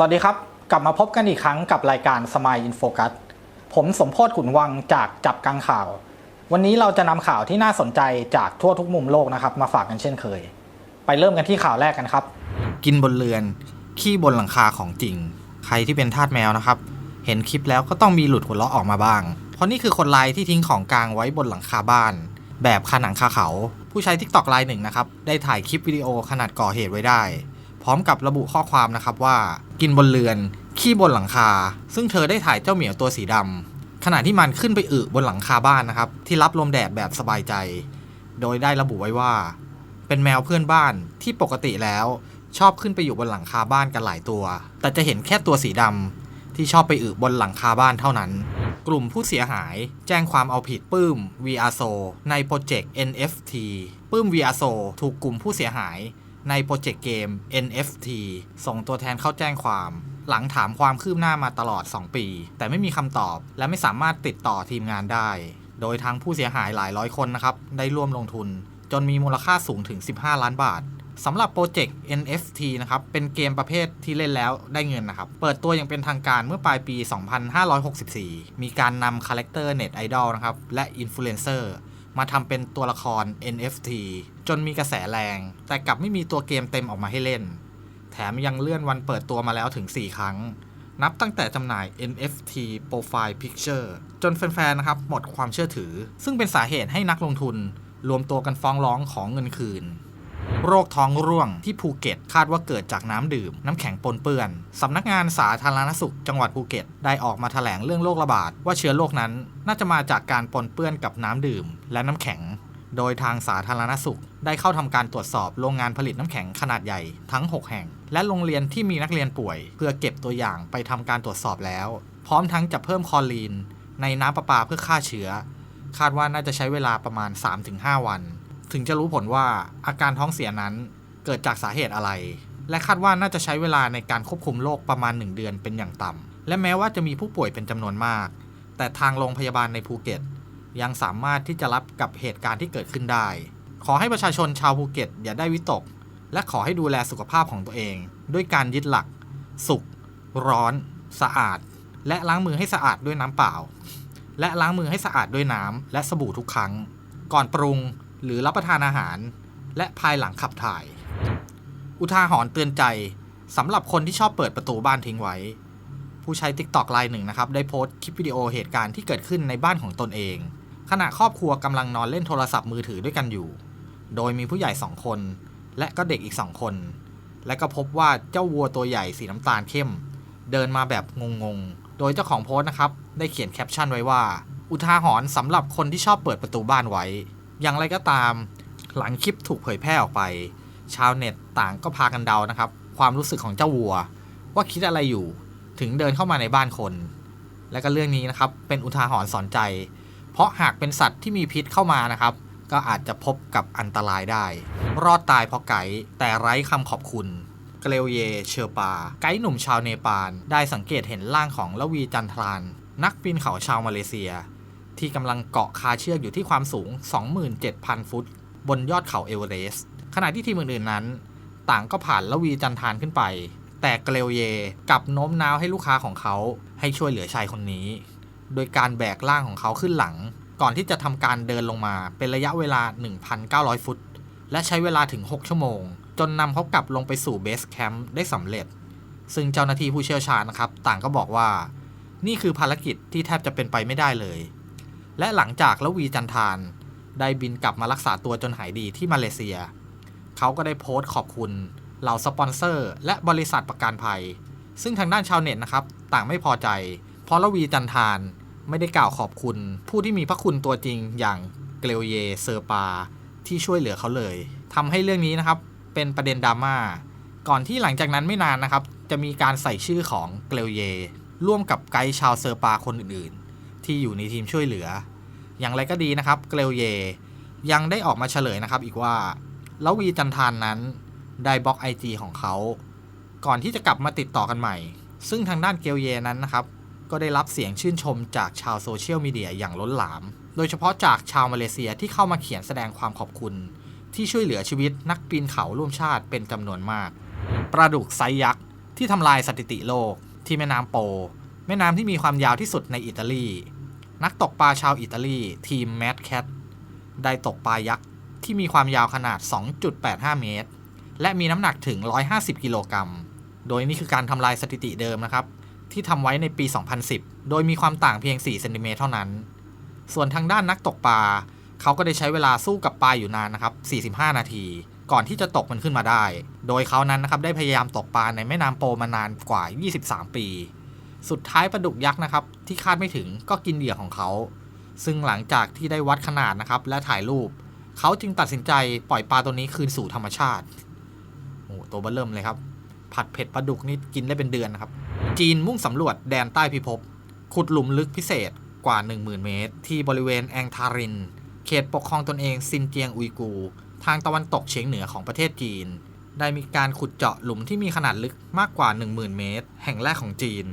สวัสดีครับ กลับมาพบกันอีกครั้งกับรายการ Smile in Focus ผมสมโพศขุนวังจากจับกังข่าว วันนี้เราจะนำข่าวที่น่าสนใจจากทั่วทุกมุมโลกนะครับ มาฝากกันเช่นเคย ไปเริ่มกันที่ข่าวแรกกันครับ กินบนเรือน ขี้บนหลังคาของจริง ใครที่เป็นทาสแมวนะครับ เห็นคลิปแล้วก็ต้องมีหลุดหัวเราะออกมาบ้าง เพราะนี่คือคนไลที่ทิ้งของกลางไว้บนหลังคาบ้าน แบบคาหนังคาเขา ผู้ใช้ทิกตอกไลน์หนึ่งนะครับได้ถ่ายคลิปวิดีโอขนาดก่อเหตุไว้ได้ พร้อมกับระบุข้อความนะครับว่า กินบนเรือน ขี้บนหลังคา ซึ่งเธอได้ถ่ายเจ้าเหมียวตัวสีดำขณะที่มันขึ้นไปอึบนหลังคาบ้านนะครับ ที่รับลมแดดแบบสบายใจ โดยได้ระบุไว้ว่า เป็นแมวเพื่อนบ้านที่ปกติแล้วชอบขึ้นไปอยู่บนหลังคาบ้านกันหลายตัว แต่จะเห็นแค่ตัวสีดำที่ชอบไปอึบนหลังคาบ้านเท่านั้น กลุ่มผู้เสียหายแจ้งความเอาผิดปื้ม VR s o ในโปรเจกต์ NFT ปื้ม VR s o ถูกกลุ่มผู้เสียหาย ในโปรเจกต์เกม NFT ส่งตัวแทนเข้าแจ้งความ หลังถามความคืบหน้ามาตลอด 2 ปี แต่ไม่มีคำตอบและไม่สามารถติดต่อทีมงานได้ โดยทางผู้เสียหายหลายร้อยคนนะครับ ได้ร่วมลงทุน จนมีมูลค่าสูงถึง 15 ล้านบาทสำหรับโปรเจกต์ NFT นะครับ เป็นเกมประเภทที่เล่นแล้วได้เงินนะครับ เปิดตัวอย่างเป็นทางการเมื่อปลายปี 2564 มีการนำคาแรคเตอร์เน็ตไอดอลนะครับ และอินฟลูเอนเซอร์ มาทำเป็นตัวละคร NFT จนมีกระแสแรง แต่กลับไม่มีตัวเกมเต็มออกมาให้เล่น แถมยังเลื่อนวันเปิดตัวมาแล้วถึง 4 ครั้ง นับตั้งแต่จำหน่าย NFT Profile Picture จนแฟนๆ นะครับ หมดความเชื่อถือ ซึ่งเป็นสาเหตุให้นักลงทุน รวมตัวกันฟ้องร้องของเงินคืน โรคท้องร่วงที่ภูเก็ตคาดว่าเกิดจากน้ำดื่ม น้ำแข็งปนเปื้อน สำนักงานสาธารณสุขจังหวัดภูเก็ต ได้ออกมาแถลงเรื่องโรคระบาด ว่าเชื้อโรคนั้นน่าจะมาจากการปนเปื้อนกับน้ำดื่ม และน้ำแข็ง โดยทางสาธารณสุข ได้เข้าทำการตรวจสอบโรงงานผลิตน้ำแข็งขนาดใหญ่ทั้ง 6 แห่ง และโรงเรียนที่มีนักเรียนป่วย เพื่อเก็บตัวอย่างไปทำการตรวจสอบแล้ว พร้อมทั้งจะเพิ่มคอรีน ในน้ำประปาเพื่อฆ่าเชื้อ คาดว่าน่าจะใช้เวลาประมาณ 3-5 วัน ถึงจะรู้ผลว่าอาการท้องเสียนั้นเกิดจากสาเหตุอะไร และคาดว่าน่าจะใช้เวลาในการควบคุมโรคประมาณ 1 เดือนเป็นอย่างต่ำ และแม้ว่าจะมีผู้ป่วยเป็นจำนวนมาก แต่ทางโรงพยาบาลในภูเก็ต ยังสามารถที่จะรับกับเหตุการณ์ที่เกิดขึ้นได้ ขอให้ประชาชนชาวภูเก็ต อย่าได้วิตก และขอให้ดูแลสุขภาพของตัวเอง ด้วยการยึดหลัก สุข ร้อน สะอาด และล้างมือให้สะอาดด้วยน้ำเปล่า และล้างมือให้สะอาดด้วยน้ำและสบู่ทุกครั้ง ก่อนปรุง หรือรับประทานอาหาร และภายหลังขับถ่าย อุทาหรณ์เตือนใจสำหรับคนที่ชอบเปิดประตูบ้านทิ้งไว้ ผู้ใช้ TikTok รายหนึ่งนะครับ ได้โพสต์คลิปวิดีโอเหตุการณ์ที่เกิดขึ้นในบ้านของตนเอง ขณะครอบครัวกำลังนอนเล่นโทรศัพท์มือถือด้วยกันอยู่ โดยมีผู้ใหญ่สองคน และก็เด็กอีกสองคน และก็พบว่าเจ้าวัวตัวใหญ่สีน้ำตาลเข้ม เดินมาแบบงงๆ โดยเจ้าของโพสต์นะครับได้เขียนแคปชั่นไว้ว่า อุทาหรณ์สำหรับคนที่ชอบเปิดประตูบ้านไว้ อย่างไรก็ตาม หลังคลิปถูกเผยแพร่ออกไป ชาวเน็ตต่างก็พากันเดานะครับ ความรู้สึกของเจ้าวัว ว่าคิดอะไรอยู่ถึงเดินเข้ามาในบ้านคน และก็เรื่องนี้นะครับเป็นอุทาหรณ์สอนใจ เพราะหากเป็นสัตว์ที่มีพิษเข้ามานะครับ ก็อาจจะพบกับอันตรายได้ รอดตายเพราะไกด์แต่ไร้คำขอบคุณเกลเยเชอร์ปา ไกด์หนุ่มชาวเนปาลได้สังเกตเห็นร่างของละวีจันทราน นักปีนเขาชาวมาเลเซีย ที่กำลังเกาะคาเชือกอยู่ที่ความสูง 27,000 ฟุต บนยอดเขาเอเวอเรสต์ขณะที่ทีมอื่นๆนั้น ต่างก็ผ่านละวีจันทานขึ้นไป แต่เกลเยกับโน้มน้าวให้ลูกค้าของเขาให้ช่วยเหลือชายคนนี้ โดยการแบกร่างของเขาขึ้นหลัง ก่อนที่จะทำการเดินลงมาเป็นระยะเวลา 1,900 ฟุต และใช้เวลาถึง 6 ชั่วโมง จนนำเขากลับลงไปสู่เบสแคมป์ได้สำเร็จ ซึ่งเจ้าหน้าที่ผู้เชี่ยวชาญนะครับ ต่างก็บอกว่า นี่คือภารกิจที่แทบจะเป็นไปไม่ได้เลย และหลังจากละวีจันทานได้บินกลับมารักษาตัวจนหายดีที่มาเลเซีย เขาก็ได้โพสต์ขอบคุณเหล่าสปอนเซอร์ และบริษัทประกันภัย ซึ่งทางด้านชาวเน็ตนะครับ ต่างไม่พอใจ เพราะละวีจันทานไม่ได้กล่าวขอบคุณ ผู้ที่มีพระคุณตัวจริงอย่างเกลเยเซอร์ปา ที่ช่วยเหลือเขาเลยทำให้เรื่องนี้นะครับเป็นประเด็นดราม่าก่อนที่หลังจากนั้นไม่นานนะครับ จะมีการใส่ชื่อของเกลเยร่วมกับไกด์ชาวเซอร์ปาคนอื่นๆ ที่อยู่ในทีมช่วยเหลือ อย่างไรก็ดีนะครับเกลเย ยังได้ออกมาเฉลยนะครับอีกว่าลวีจันทานนั้นได้บล็อก IG ของเขา ก่อนที่จะกลับมาติดต่อกันใหม่ ซึ่งทางด้านเกลเยนั้นนะครับ ก็ได้รับเสียงชื่นชมจากชาวโซเชียลมีเดียอย่างล้นหลาม โดยเฉพาะจากชาวมาเลเซียที่เข้ามาเขียนแสดงความขอบคุณ ที่ช่วยเหลือชีวิตนักปีนเขาร่วมชาติเป็นจำนวนมากปลาดุกไซยักษ์ที่ทำลายสถิติโลก ที่แม่น้ำโป แม่น้ำที่มีความยาวที่สุดในอิตาลี นักตกปลาชาวอิตาลี ทีมแมดแคทได้ตกปลายักษ์ ที่มีความยาวขนาด 2.85 เมตร และมีน้ำหนักถึง 150 กิโลกรัม โดยนี่คือการทำลายสถิติเดิมนะครับ ที่ทำไว้ในปี 2010 โดยมีความต่างเพียง 4 เซนติเมตรเท่านั้น ส่วนทางด้านนักตกปลาเขาก็ได้ใช้เวลาสู้กับปลาอยู่นานนะครับ 45 นาที ก่อนที่จะตกมันขึ้นมาได้ โดยเขานั้นนะครับได้พยายามตกปลาในแม่น้ำโปมานานกว่า 23 ปี สุดท้ายปลาดุกยักษ์นะครับ ที่คาดไม่ถึงก็กินเหยื่อของเขา ซึ่งหลังจากที่ได้วัดขนาดนะครับ และถ่ายรูป เขาจึงตัดสินใจปล่อยปลาตัวนี้คืนสู่ธรรมชาติโอ้ตัวเบอเริ่มเลยครับ ผัดเผ็ดปลาดุกนี่กินได้เป็นเดือนนะครับ จีนมุ่งสำรวจแดนใต้พิภพขุดหลุมลึกพิเศษกว่า 10,000 เมตร ที่บริเวณแองทาริน เขตปกครองตนเองซินเจียงอุยกู ทางตะวันตกเฉียงเหนือของประเทศจีน ได้มีการขุดเจาะหลุมที่มีขนาดลึกมากกว่า 10,000 เมตร แห่งแรกของจีน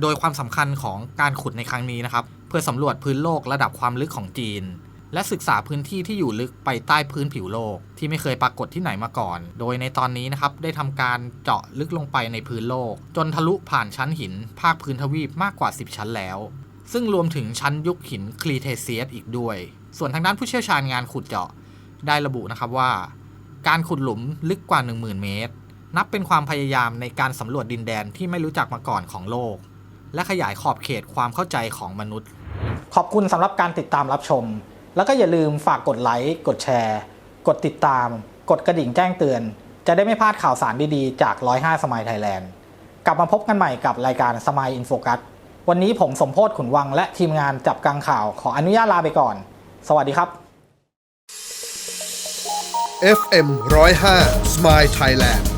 โดยความสำคัญของการขุดในครั้งนี้นะครับ เพื่อสำรวจพื้นโลกระดับความลึกของจีน และศึกษาพื้นที่ที่อยู่ลึกไปใต้พื้นผิวโลก ที่ไม่เคยปรากฏที่ไหนมาก่อน โดยในตอนนี้นะครับได้ทำการเจาะลึกลงไปในพื้นโลก จนทะลุผ่านชั้นหิน ภาคพื้นทวีปมากกว่า 10 ชั้นแล้ว ซึ่งรวมถึงชั้นยุคหินคลีเทเซียสอีกด้วย ส่วนทางด้านผู้เชี่ยวชาญงานขุดเจาะ ได้ระบุนะครับว่า การขุดหลุมลึกกว่า 10,000 เมตร นับเป็นความพยายามในการสำรวจดินแดนที่ไม่รู้จักมาก่อนของโลก และขยายขอบเขตความเข้าใจของมนุษย์ ขอบคุณสำหรับการติดตามรับชม แล้วก็อย่าลืมฝากกดไลค์กดแชร์ กดติดตาม กดกระดิ่งแจ้งเตือน จะได้ไม่พลาดข่าวสารดีๆ จาก 105 สมัยไทยแลนด์กลับมาพบกันใหม่กับรายการสมัยอินโฟกัสวันนี้ผมสมโพศขุนวังและทีมงานจับกังข่าวขออนุญาตลาไปก่อน สวัสดีครับ FM 105 Smile Thailand